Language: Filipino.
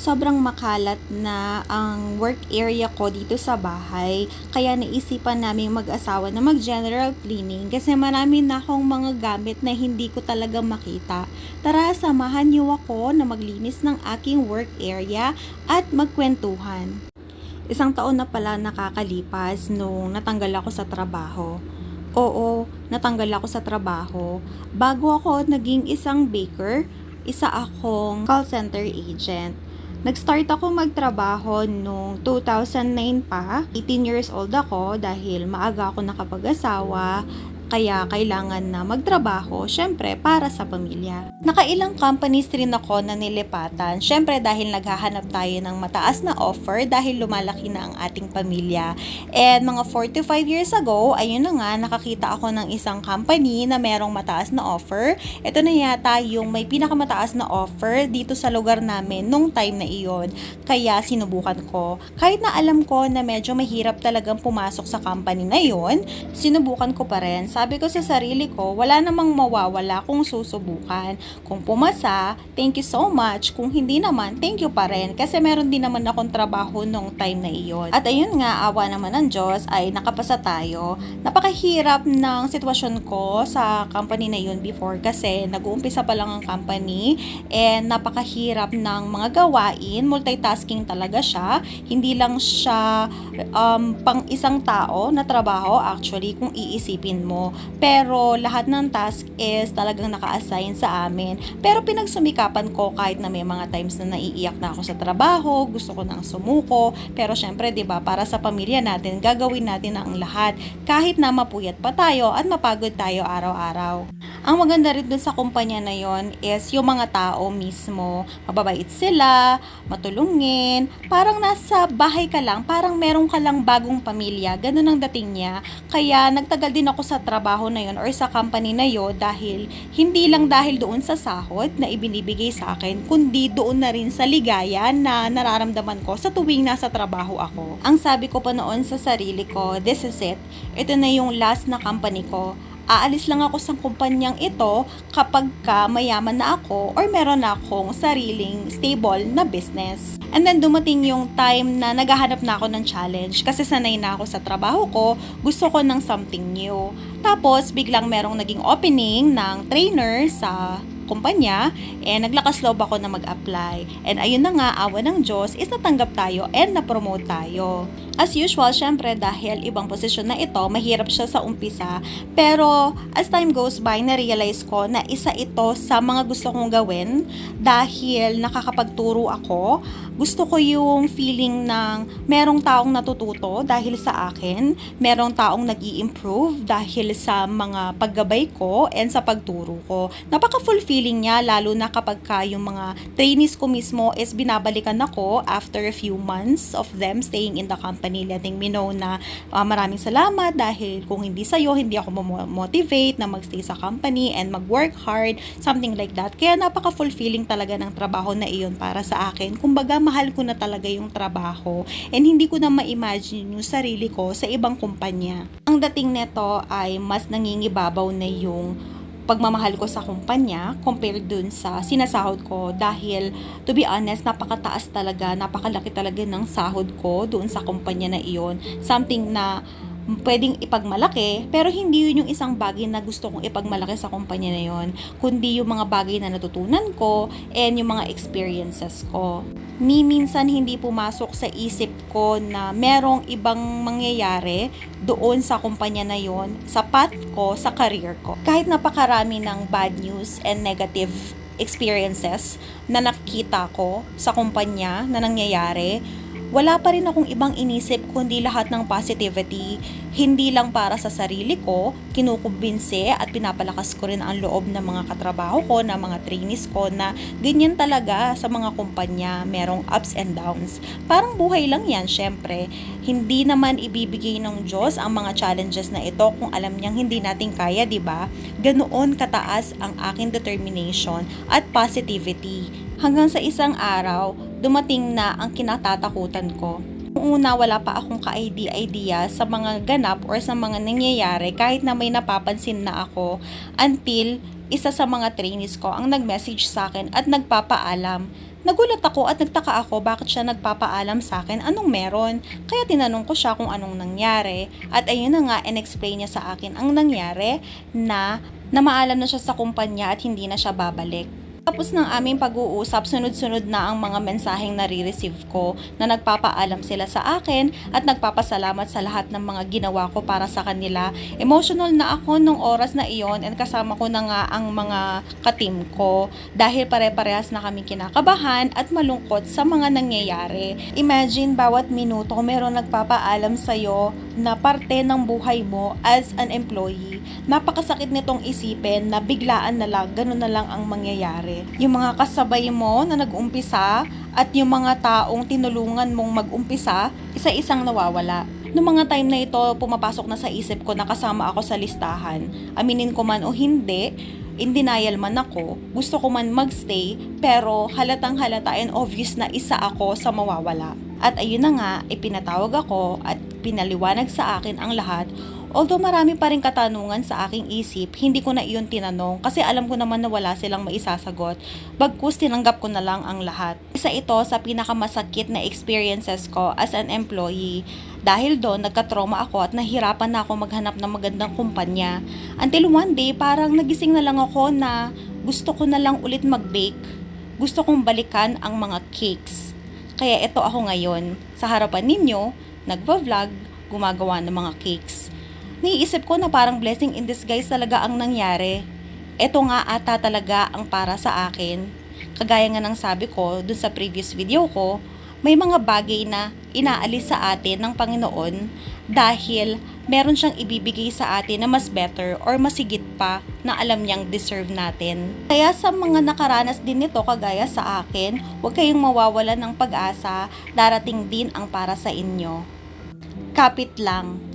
sobrang makalat na ang work area ko dito sa bahay. Kaya naisipan namin mag-asawa na mag-general cleaning kasi marami na akong mga gamit na hindi ko talaga makita. Tara, samahan niyo ako na maglinis ng aking work area at magkwentuhan. Isang taon na pala nakakalipas nung natanggal ako sa trabaho. Oo, natanggal ako sa trabaho. Bago ako naging isang baker, isa akong call center agent. Nag-start ako magtrabaho noong 2009 pa. 18 years old ako dahil maaga ako nakapag-asawa. Kaya kailangan na magtrabaho, syempre, para sa pamilya. Nakailang companies rin ako na nilipatan. Syempre, dahil naghahanap tayo ng mataas na offer dahil lumalaki na ang ating pamilya. And mga 4 to 5 years ago, ayun na nga, nakakita ako ng isang company na merong mataas na offer. Ito na yata yung may pinakamataas na offer dito sa lugar namin nung time na iyon. Kaya sinubukan ko. Kahit na alam ko na medyo mahirap talagang pumasok sa company na yon, sinubukan ko pa rin. Sabi ko sa sarili ko, wala namang mawawala kung susubukan. Kung pumasa, thank you so much. Kung hindi naman, thank you pa rin. Kasi meron din naman akong trabaho nung time na iyon. At ayun nga, awa naman ng Diyos ay nakapasa tayo. Napakahirap ng sitwasyon ko sa company na yun before kasi nag-uumpisa pa lang ang company and napakahirap ng mga gawain. Multitasking talaga siya. Hindi lang siya um, pang isang tao na trabaho actually kung iisipin mo. Pero lahat ng task is talagang naka-assign sa amin. Pero pinagsumikapan ko kahit na may mga times na naiiyak na ako sa trabaho, gusto ko nang sumuko. Pero syempre, 'di ba, para sa pamilya natin, gagawin natin ang lahat kahit na mapuyat pa tayo at mapagod tayo araw-araw. Ang maganda rin dun sa kumpanya na yon is yung mga tao mismo. Mababait sila, matulungin, parang nasa bahay ka lang, parang meron ka lang bagong pamilya. Ganun ang dating niya. Kaya nagtagal din ako sa trabaho na yon or sa company na yon dahil hindi lang dahil doon sa sahod na ibinibigay sa akin, kundi doon na rin sa ligaya na nararamdaman ko sa tuwing nasa trabaho ako. Ang sabi ko pa noon sa sarili ko, this is it. Ito na yung last na company ko aalis lang ako sa kumpanyang ito kapag ka mayaman na ako or meron na akong sariling stable na business. And then dumating yung time na naghahanap na ako ng challenge kasi sanay na ako sa trabaho ko, gusto ko ng something new. Tapos biglang merong naging opening ng trainer sa kumpanya, eh naglakas loob ako na mag-apply. And ayun na nga, awa ng Diyos, is natanggap tayo and na-promote tayo. As usual, syempre dahil ibang posisyon na ito, mahirap siya sa umpisa. Pero as time goes by, na-realize ko na isa ito sa mga gusto kong gawin dahil nakakapagturo ako. Gusto ko yung feeling ng merong taong natututo dahil sa akin, merong taong nag improve dahil sa mga paggabay ko and sa pagturo ko. Napaka-fulfilling niya lalo na kapag ka yung mga trainees ko mismo is binabalikan ako after a few months of them staying in the company letting me know na uh, maraming salamat dahil kung hindi sa'yo, hindi ako motivate na magstay sa company and mag-work hard, something like that. Kaya napaka-fulfilling talaga ng trabaho na iyon para sa akin. Kumbaga, mahal ko na talaga yung trabaho and hindi ko na ma-imagine yung sarili ko sa ibang kumpanya. Ang dating neto ay mas nangingibabaw na yung pagmamahal ko sa kumpanya compared dun sa sinasahod ko dahil to be honest napakataas talaga napakalaki talaga ng sahod ko doon sa kumpanya na iyon something na pwedeng ipagmalaki, pero hindi yun yung isang bagay na gusto kong ipagmalaki sa kumpanya na yun, kundi yung mga bagay na natutunan ko and yung mga experiences ko. Ni minsan hindi pumasok sa isip ko na merong ibang mangyayari doon sa kumpanya na yon sa path ko, sa career ko. Kahit napakarami ng bad news and negative experiences na nakikita ko sa kumpanya na nangyayari, wala pa rin akong ibang inisip kundi lahat ng positivity. Hindi lang para sa sarili ko, kinukumbinse at pinapalakas ko rin ang loob ng mga katrabaho ko, ng mga trainees ko na ganyan talaga sa mga kumpanya, merong ups and downs. Parang buhay lang yan, syempre. Hindi naman ibibigay ng Diyos ang mga challenges na ito kung alam niyang hindi natin kaya, di ba? Ganoon kataas ang aking determination at positivity. Hanggang sa isang araw, dumating na ang kinatatakutan ko. Noong una, wala pa akong ka-idea sa mga ganap or sa mga nangyayari kahit na may napapansin na ako until isa sa mga trainees ko ang nag-message sa akin at nagpapaalam Nagulat ako at nagtaka ako bakit siya nagpapaalam sa akin anong meron. Kaya tinanong ko siya kung anong nangyari. At ayun na nga, in-explain niya sa akin ang nangyari na namaalam na siya sa kumpanya at hindi na siya babalik. Tapos ng aming pag-uusap, sunod-sunod na ang mga mensaheng nare-receive ko na nagpapaalam sila sa akin at nagpapasalamat sa lahat ng mga ginawa ko para sa kanila. Emotional na ako nung oras na iyon and kasama ko na nga ang mga katim ko dahil pare-parehas na kami kinakabahan at malungkot sa mga nangyayari. Imagine bawat minuto meron nagpapaalam sa'yo na parte ng buhay mo as an employee. Napakasakit nitong isipin na biglaan na lang, ganun na lang ang mangyayari. Yung mga kasabay mo na nag-umpisa at yung mga taong tinulungan mong mag-umpisa, isa-isang nawawala. Noong mga time na ito, pumapasok na sa isip ko na kasama ako sa listahan. Aminin ko man o hindi, in denial man ako, gusto ko man magstay, pero halatang halata and obvious na isa ako sa mawawala. At ayun na nga, ipinatawag ako at pinaliwanag sa akin ang lahat. Although marami pa rin katanungan sa aking isip, hindi ko na iyon tinanong kasi alam ko naman na wala silang maisasagot. Bagkus tinanggap ko na lang ang lahat. Isa ito sa pinakamasakit na experiences ko as an employee. Dahil doon, nagka-trauma ako at nahirapan na ako maghanap ng magandang kumpanya. Until one day, parang nagising na lang ako na gusto ko na lang ulit mag-bake. Gusto kong balikan ang mga cakes. Kaya ito ako ngayon, sa harapan ninyo, nagva-vlog, gumagawa ng mga cakes. Naiisip ko na parang blessing in disguise talaga ang nangyari. Ito nga ata talaga ang para sa akin. Kagaya nga ng sabi ko dun sa previous video ko, may mga bagay na inaalis sa atin ng Panginoon dahil meron siyang ibibigay sa atin na mas better or mas higit pa na alam niyang deserve natin. Kaya sa mga nakaranas din nito kagaya sa akin, huwag kayong mawawala ng pag-asa, darating din ang para sa inyo. Kapit lang.